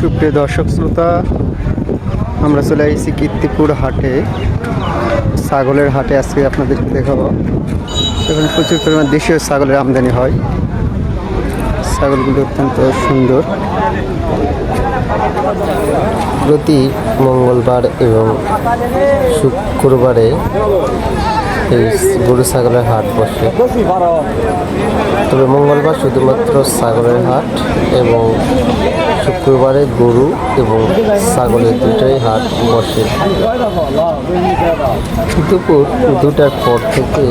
সুপ্রিয় দর্শক শ্রোতা, আমরা চলে এসেছি কীর্তিপুর হাটে। ছাগলের হাটে আজকে আপনাদেরকে দেখাবো এখানে প্রচুর পরিমাণ দেশীয় ছাগলের আমদানি হয়। ছাগলগুলো অত্যন্ত সুন্দর। প্রতি মঙ্গলবার এবং শুক্রবারে এই গরু ছাগলের হাট বসে। তবে মঙ্গলবার শুধুমাত্র ছাগলের হাট এবং শুক্রবারে গরু এবং ছাগলের দুটাই হাট বসে। দুপুর দুটার পর থেকে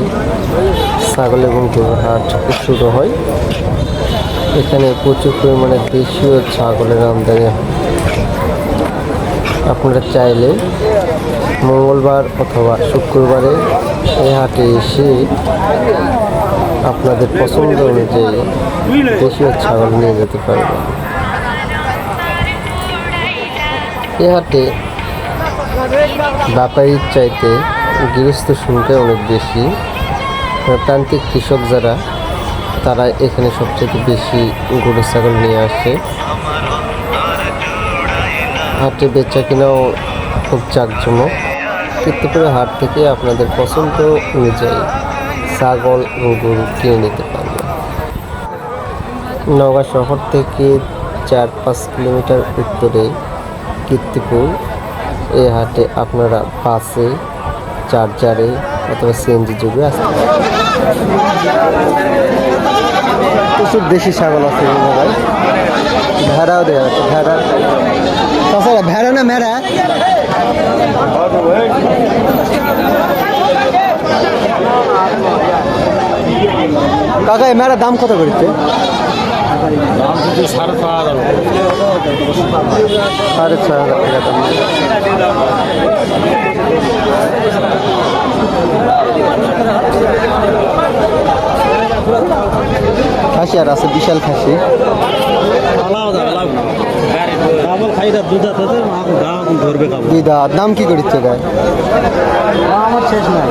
ছাগল এবং গরুর হাট শুরু হয়। এখানে প্রচুর পরিমাণে দেশীয় ছাগলের আমদানি আপনারা চাইলে মঙ্গলবার অথবা শুক্রবারে এই হাটে এসে আপনাদের পছন্দ অনুযায়ী দেশীয় ছাগল নিয়ে যেতে পারবেন। এ হাটে ব্যাপারীর চাইতে গৃহস্থ সংখ্যা অনেক বেশি। প্রান্তিক কৃষক যারা, তারা এখানে সবচেয়ে বেশি গরু, ছাগল নিয়ে আসে। হাটে বেচা কিনাও খুব জাঁকজমক কীর্তিপুরে হাট থেকে আপনাদের পছন্দ অনুযায়ী ছাগল এবং গরু কিনে নিতে পারবেন। নওগাঁ শহর থেকে চার পাঁচ কিলোমিটার উত্তরে কীর্তিপুর। এই হাটে আপনারা বাসে, চার্জারে অথবা সিএনজি যুগে আসতে প্রচুর দেশি ছাগল আছে ভেড়াও দেওয়া আছে, ভেড়া। তাছাড়া ভেড়া না মেরা কাকা এই দাম কত করেছে খাসি আর আছে বিশাল খাসি দুই দাঁত দাম কি করিচ্ছে গায়ে আমার শেষ নাই।